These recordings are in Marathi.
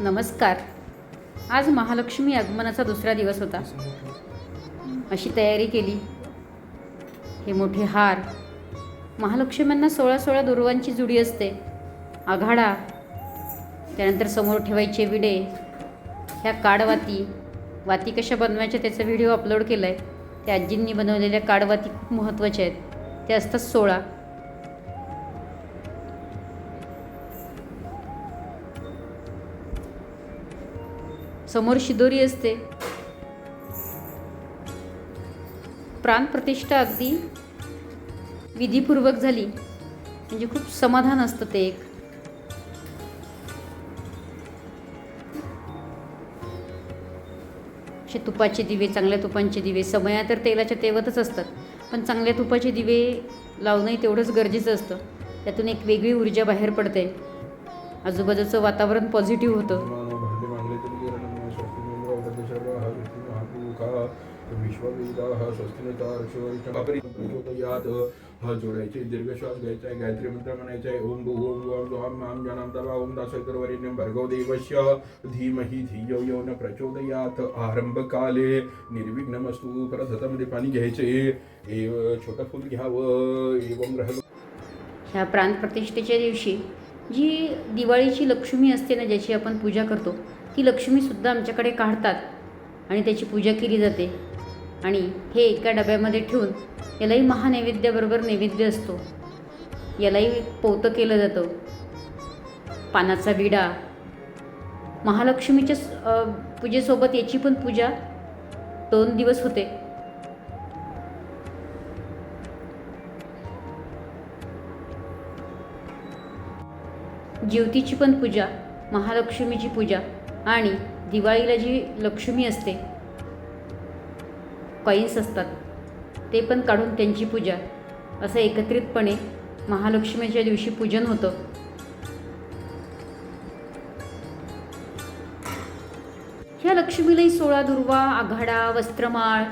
नमस्कार. आज महालक्ष्मी आगमनाचा दुसरा दिवस होता. अशी तयारी केली. हे मोठे हार. महालक्ष्म्यांना सोळा सोळा दुर्वांची जुडी असते. आघाडा त्यानंतर समोर ठेवायचे विडे ह्या काडवाती. वाती कशा बनवायच्या त्याचा व्हिडिओ अपलोड केला आहे त्या आजींनी बनवलेल्या काडवाती खूप महत्त्वाच्या आहेत. त्या असतात सोळा. समोर शिदोरी असते. प्राणप्रतिष्ठा अगदी विधीपूर्वक झाली. म्हणजे खूप समाधान असतं ते एक. असे तुपाचे दिवे चांगल्या तुपांचे दिवे. समया तर तेलाच्या तेवतच असतात. पण चांगल्या तुपाचे दिवे लावणंही तेवढंच गरजेचं असतं. त्यातून एक वेगळी ऊर्जा बाहेर पडते. आजूबाजूचं वातावरण पॉझिटिव्ह होतं. सर्वाः उपदशर्वाः स्वस्ति विश्ववेदाः स्वस्ति नचार्षवरिष्ठ प्रचोदयात हा जोडायचे दीर्घ श्वास घ्यायचा आहे गायत्री मंत्र म्हणायचा आहे ओम गो ओम ओम ओम माम जनाम तवा ओम दासोतरवरेण्यम भर्गो देवस्य। धीमहि धियो यो न प्रचोदयात। आरंभ काले निर्विघ्नमस्तु परत हातामध्ये पाणी घ्यायचे एव छोटं फूल घ्यावं एवम ग्रह ह्या प्राणप्रतिष्ठेच्या दिवशी जी दिवाळीची लक्ष्मी असते ना ज्याची आपण पूजा करतो ती लक्ष्मीसुद्धा आमच्याकडे काढतात. आणि त्याची पूजा केली जाते. आणि हे एका डब्यामध्ये ठेवून यालाही महानैवेद्याबरोबर नैवेद्य असतो. यालाही पोतं केलं जातं. पानाचा विडा महालक्ष्मीच्या पूजेसोबत याची पण पूजा दोन दिवस होते. ज्योतीची पण पूजा महालक्ष्मीची पूजा आणि दिवाळीला जी लक्ष्मी असते कॉईन्स असतात ते पण काढून त्यांची पूजा. असं एकत्रितपणे महालक्ष्मीच्या दिवशी पूजन होतं. ह्या लक्ष्मीलाही सोळा दुर्वा आघाडा वस्त्रमाळ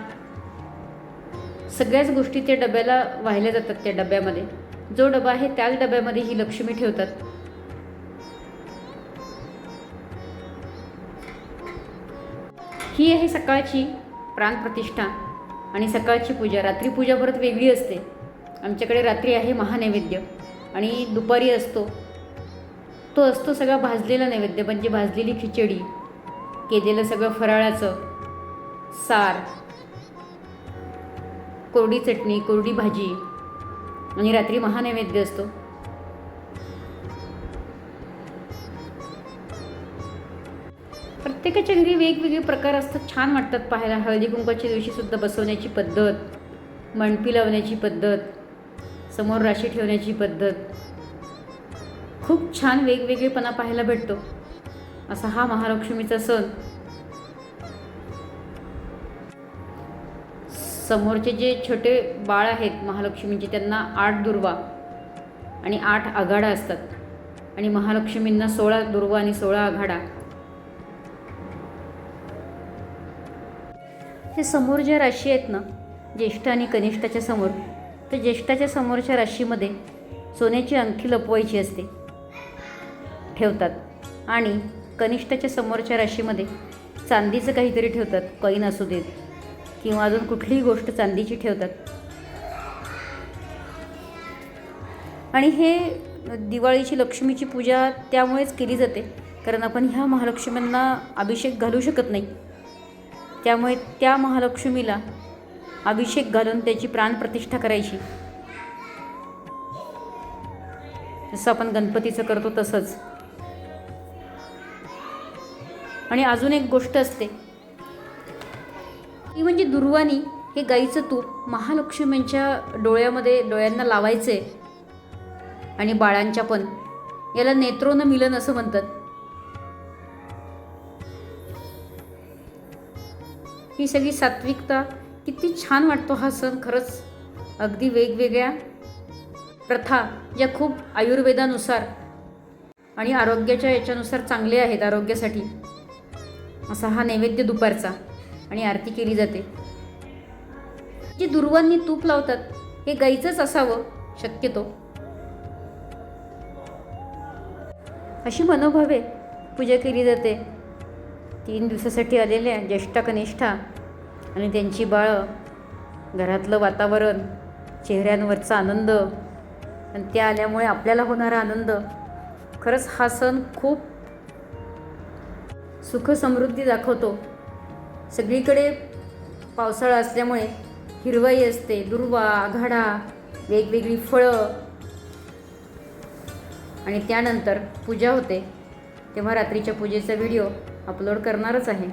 सगळ्याच गोष्टी त्या डब्याला वाहिल्या जातात त्या डब्यामध्ये. जो डबा आहे त्याच डब्यामध्ये ही लक्ष्मी ठेवतात. ही आहे सकाळची प्राणप्रतिष्ठा आणि सकाळची पूजा. रात्री पूजा परत वेगळी असते. आमच्याकडे रात्री आहे महानैवेद्य आणि दुपारी असतो. तो असतो सगळा भाजलेला नैवेद्य म्हणजे भाजलेली खिचडी केलेलं सगळं फराळाचं सार कोरडी चटणी कोरडी भाजी आणि रात्री महानैवेद्य असतो. प्रत्येकाच्या घरी वेगवेगळे प्रकार असतात. छान वाटतात पाहायला. हळदी कुंकाच्या दिवशीसुद्धा बसवण्याची पद्धत मणपी लावण्याची पद्धत समोर राशी ठेवण्याची पद्धत. खूप छान वेगवेगळेपणा पाहायला भेटतो. असा हा महालक्ष्मीचा सण. समोरचे जे छोटे बाळ आहेत महालक्ष्मीचे त्यांना आठ दुर्वा आणि आठ आघाडा असतात. आणि महालक्ष्मींना सोळा दुर्वा आणि सोळा आघाडा. हे समोर ज्या राशी आहेत ना ज्येष्ठ आणि कनिष्ठाच्या समोर तर ज्येष्ठाच्या समोरच्या राशीमध्ये सोन्याची अंगठी लपवायची असते. ठेवतात. आणि कनिष्ठाच्या समोरच्या राशीमध्ये चांदीचं काहीतरी ठेवतात कॉईन असू देत किंवा अजून कुठलीही गोष्ट चांदीची ठेवतात. आणि हे दिवाळीची लक्ष्मीची पूजा त्यामुळेच केली जाते कारण आपण ह्या महालक्ष्म्यांना अभिषेक घालू शकत नाही. त्यामुळे त्या महालक्ष्मीला अभिषेक घालून त्याची प्राणप्रतिष्ठा करायची. जसं आपण गणपतीचं करतो तसंच. आणि अजून एक गोष्ट असते. ती म्हणजे दुर्वाणी हे गाईचं तूप महालक्ष्मींच्या डोळ्यामध्ये डोळ्यांना लावायचे आणि बाळांच्या पण. याला नेत्रोनं मिलन असं म्हणतात. ही सगळी सात्विकता किती छान वाटतो हा सण खरंच. अगदी वेगवेगळ्या प्रथा ज्या खूप आयुर्वेदानुसार आणि आरोग्याच्या याच्यानुसार चांगले आहेत आरोग्यासाठी. असा हा नैवेद्य दुपारचा आणि आरती केली जाते. जे दुर्वांनी तूप लावतात हे गाईचंच असावं शक्यतो. अशी मनोभावे पूजा केली जाते. तीन दिवसासाठी आलेल्या ज्येष्ठा कनिष्ठा आणि त्यांची बाळं. घरातलं वातावरण चेहऱ्यांवरचा आनंद. आणि त्या आल्यामुळे आपल्याला होणारा आनंद. खरंच हा सण खूप सुख समृद्धी दाखवतो. सगळीकडे पावसाळा असल्यामुळे हिरवाई असते दुर्वा आघाडा वेगवेगळी फळं. आणि त्यानंतर पूजा होते. तेव्हा रात्रीच्या पूजेचा व्हिडिओ अपलोड करणारच आहे.